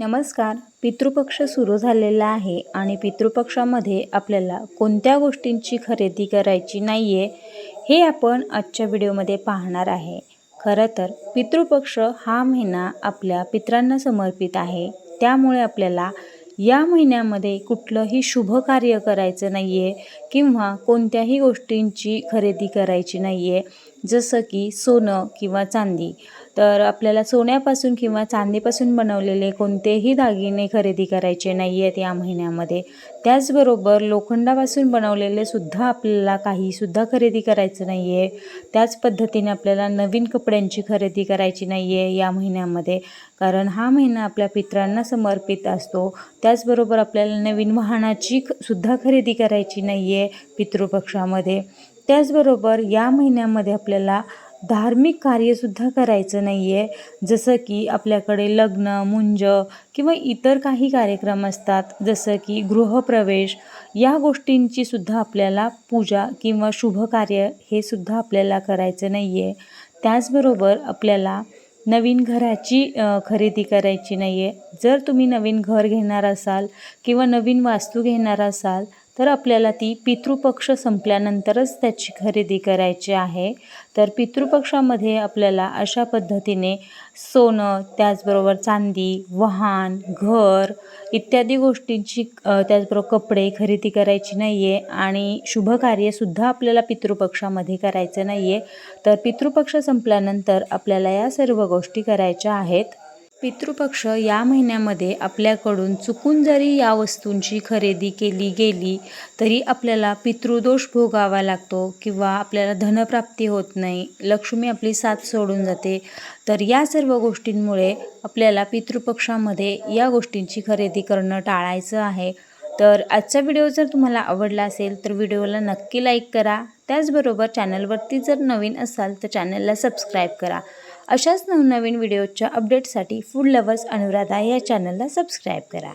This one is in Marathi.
नमस्कार. पितृपक्ष सुरू झालेला आहे आणि पितृपक्षामध्ये आपल्याला कोणत्या गोष्टींची खरेदी करायची नाही आहे हे आपण आजच्या व्हिडिओमध्ये पाहणार आहे. खरं तर पितृपक्ष हा महिना आपल्या पित्रांना समर्पित आहे. त्यामुळे आपल्याला या महिन्यामध्ये कुठलंही शुभ कार्य करायचं नाही आहे किंवा कोणत्याही गोष्टींची खरेदी करायची नाही आहे जसं की सोनं किंवा चांदी. तर आपल्याला सोन्यापासून किंवा चांदीपासून बनवलेले कोणतेही दागिने खरेदी करायचे नाही आहेत या महिन्यामध्ये. त्याचबरोबर लोखंडापासून बनवलेले सुद्धा आपल्याला काहीसुद्धा खरेदी करायचं नाही आहे त्याच पद्धतीने आपल्याला नवीन कपड्यांची खरेदी करायची नाही आहे या महिन्यामध्ये. कारण हा महिना आपल्या पित्रांना समर्पित असतो. त्याचबरोबर आपल्याला नवीन वाहनाची ख- सुद्धा खरेदी करायची नाही आहे पितृपक्षामध्ये. त्याचबरोबर या महिन्यामध्ये आपल्याला धार्मिक कार्यसुद्धा करायचं नाही आहे जसं की आपल्याकडे लग्न मुंज किंवा इतर काही कार्यक्रम असतात जसं की गृहप्रवेश या गोष्टींची सुद्धा आपल्याला पूजा किंवा शुभ कार्य हे सुद्धा आपल्याला करायचं नाही आहे त्याचबरोबर आपल्याला नवीन घराची खरेदी करायची नाही आहे जर तुम्ही नवीन घर घेणार असाल किंवा नवीन वास्तू घेणार असाल तर आपल्याला ती पितृपक्ष संपल्यानंतरच त्याची खरेदी करायची आहे. तर पितृपक्षामध्ये आपल्याला अशा पद्धतीने सोनं त्याचबरोबर चांदी वाहन घर इत्यादी गोष्टींची त्याचबरोबर कपडे खरेदी करायची नाही आहे आणि शुभ कार्यसुद्धा आपल्याला पितृपक्षामध्ये करायचं नाही आहे तर पितृपक्ष संपल्यानंतर आपल्याला या सर्व गोष्टी करायच्या आहेत. पितृपक्ष या महिन्यामध्ये आपल्याकडून चुकून जरी या वस्तूंची खरेदी केली गेली तरी आपल्याला पितृदोष भोगावा लागतो किंवा आपल्याला धनप्राप्ती होत नाही लक्ष्मी आपली साथ सोडून जाते. तर या सर्व गोष्टींमुळे आपल्याला पितृपक्षामध्ये या गोष्टींची खरेदी करणं टाळायचं आहे. तर आजचा व्हिडिओ जर तुम्हाला आवडला असेल तर व्हिडिओला नक्की लाईक करा. त्याचबरोबर चॅनलवरती जर नवीन असाल तर चॅनलला सबस्क्राईब करा. अशाच नवनवीन व्हिडिओच्या अपडेटसाठी फूड लवर्स अनुराधा या चॅनलला सबस्क्राईब करा.